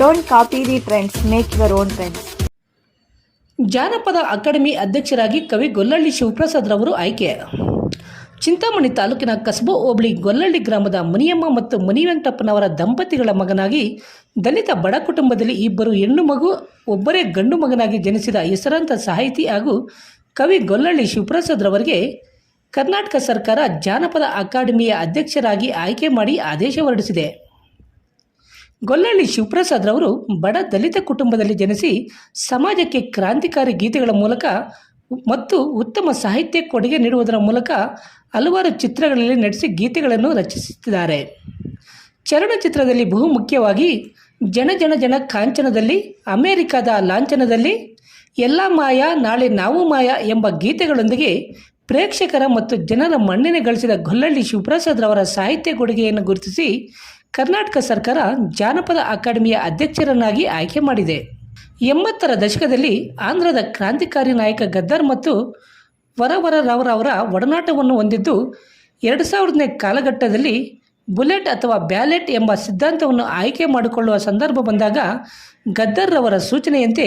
don't copy the trends make your own trends ಜಾನಪದ academy ಅಧ್ಯಕ್ಷರಾಗಿ ಕವಿ ಗೊಲ್ಲಳ್ಳಿ ಶಿವಪ್ರಸಾದ್ ರವರು ಆಯ್ಕೆ. ಚಿಂತಾಮಣಿ ತಾಲೂಕಿನ ಕಸಬು ಹೋಬಳಿ ಗೊಲ್ಲಳ್ಳಿ ಗ್ರಾಮದ ಮುನಿಯಮ್ಮ ಮತ್ತು ಮುನಿವೆಂಕಟಪ್ಪನವರ ದಂಪತಿಗಳ ಮಗನಾಗಿ ದಲಿತ ಬಡ ಕುಟುಂಬದಲ್ಲಿ ಇಬ್ಬರು ಹೆಣ್ಣು ಮಗು, ಒಬ್ಬರೇ ಗಂಡು ಮಗನಾಗಿ ಜನಿಸಿದ ಹೆಸರಾಂತ ಸಾಹಿತಿ ಹಾಗೂ ಕವಿ ಗೊಲ್ಲಳ್ಳಿ ಶಿವಪ್ರಸಾದ್ ರವರಿಗೆ ಕರ್ನಾಟಕ ಸರ್ಕಾರ ಜಾನಪದ ಅಕಾಡೆಮಿಯ ಅಧ್ಯಕ್ಷರಾಗಿ ಆಯ್ಕೆ ಮಾಡಿ ಆದೇಶ ಹೊರಡಿಸಿದೆ. ಗೊಲ್ಲಳ್ಳಿ ಶಿವಪ್ರಸಾದ್ ರವರು ಬಡ ದಲಿತ ಕುಟುಂಬದಲ್ಲಿ ಜನಿಸಿ ಸಮಾಜಕ್ಕೆ ಕ್ರಾಂತಿಕಾರಿ ಗೀತೆಗಳ ಮೂಲಕ ಮತ್ತು ಉತ್ತಮ ಸಾಹಿತ್ಯ ಕೊಡುಗೆ ನೀಡುವುದರ ಮೂಲಕ ಹಲವಾರು ಚಿತ್ರಗಳಲ್ಲಿ ನಟಿಸಿ ಗೀತೆಗಳನ್ನು ರಚಿಸುತ್ತಿದ್ದಾರೆ. ಚಲನಚಿತ್ರದಲ್ಲಿ ಬಹು ಮುಖ್ಯವಾಗಿ ಜನ ಜನ ಜನ ಕಾಂಚನದಲ್ಲಿ, ಅಮೆರಿಕದ ಲಾಂಛನದಲ್ಲಿ, ಎಲ್ಲ ಮಾಯ ನಾಳೆ ನಾವು ಮಾಯ ಎಂಬ ಗೀತೆಗಳೊಂದಿಗೆ ಪ್ರೇಕ್ಷಕರ ಮತ್ತು ಜನರ ಮಣ್ಣಿನ ಗಳಿಸಿದ ಗೊಲ್ಲಳ್ಳಿ ಶಿವಪ್ರಸಾದ್ ರವರ ಸಾಹಿತ್ಯ ಕೊಡುಗೆಯನ್ನು ಗುರುತಿಸಿ ಕರ್ನಾಟಕ ಸರ್ಕಾರ ಜಾನಪದ ಅಕಾಡೆಮಿಯ ಅಧ್ಯಕ್ಷರನ್ನಾಗಿ ಆಯ್ಕೆ ಮಾಡಿದೆ. ಎಂಬತ್ತರ ದಶಕದಲ್ಲಿ ಆಂಧ್ರದ ಕ್ರಾಂತಿಕಾರಿ ನಾಯಕ ಗದ್ದರ್ ಮತ್ತು ವರವರರಾವರವರ ಒಡನಾಟವನ್ನು ಹೊಂದಿದ್ದು, ಎರಡು ಸಾವಿರದನೇ ಕಾಲಘಟ್ಟದಲ್ಲಿ ಬುಲೆಟ್ ಅಥವಾ ಬ್ಯಾಲೆಟ್ ಎಂಬ ಸಿದ್ಧಾಂತವನ್ನು ಆಯ್ಕೆ ಮಾಡಿಕೊಳ್ಳುವ ಸಂದರ್ಭ ಬಂದಾಗ ಗದ್ದರ್ರವರ ಸೂಚನೆಯಂತೆ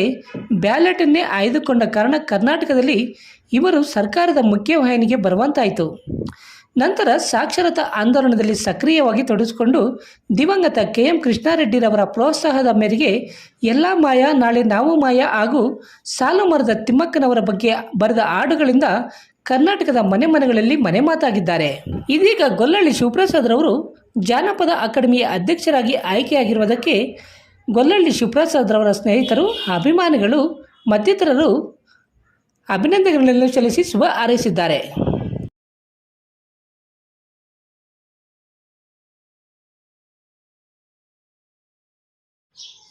ಬ್ಯಾಲೆಟನ್ನೇ ಆಯ್ದುಕೊಂಡ ಕಾರಣ ಕರ್ನಾಟಕದಲ್ಲಿ ಇವರು ಸರ್ಕಾರದ ಮುಖ್ಯವಾಹಿನಿಗೆ ಬರುವಂತಾಯಿತು. ನಂತರ ಸಾಕ್ಷರತಾ ಆಂದೋಲನದಲ್ಲಿ ಸಕ್ರಿಯವಾಗಿ ತೊಡಗಿಸಿಕೊಂಡು ದಿವಂಗತ ಕೆ ಎಂ ಕೃಷ್ಣಾರೆಡ್ಡಿರವರ ಪ್ರೋತ್ಸಾಹದ ಮೇರೆಗೆ ಎಲ್ಲ ಮಾಯ ನಾಳೆ ನಾವು ಮಾಯ ಹಾಗೂ ಸಾಲು ಮರದ ತಿಮ್ಮಕ್ಕನವರ ಬಗ್ಗೆ ಬರೆದ ಹಾಡುಗಳಿಂದ ಕರ್ನಾಟಕದ ಮನೆ ಮನೆಗಳಲ್ಲಿ ಮನೆ ಮಾತಾಗಿದ್ದಾರೆ. ಇದೀಗ ಗೊಲ್ಲಳ್ಳಿ ಶಿವಪ್ರಸಾದ್ ರವರು ಜಾನಪದ ಅಕಾಡೆಮಿಯ ಅಧ್ಯಕ್ಷರಾಗಿ ಆಯ್ಕೆಯಾಗಿರುವುದಕ್ಕೆ ಗೊಲ್ಲಳ್ಳಿ ಶಿವಪ್ರಸಾದ್ ರವರ ಸ್ನೇಹಿತರು, ಅಭಿಮಾನಿಗಳು, ಮತ್ತಿತರರು ಅಭಿನಂದನೆಗಳನ್ನು ಸಲ್ಲಿಸಿ ಶುಭ ಹಾರೈಸಿದ್ದಾರೆ.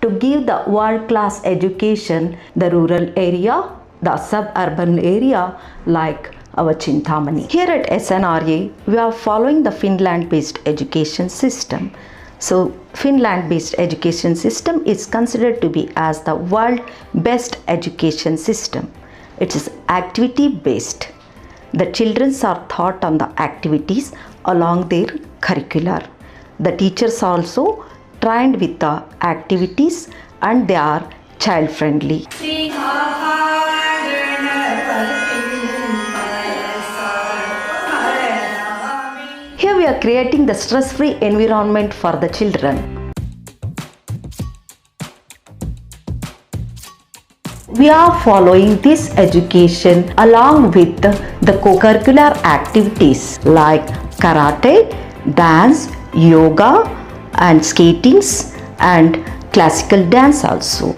to give the world class education the rural area, the suburban area like our Chintamani. Here at SNRA, we are following the Finland based education system. So, Finland based education system is considered to be as the world best education system. It is activity based. The children are taught on the activities along their curricular. The teachers also trained with the activities and they are child friendly. Here we are creating the stress free environment for the children. We are following this education along with the co-curricular activities like karate, dance, yoga and skatings and classical dance also.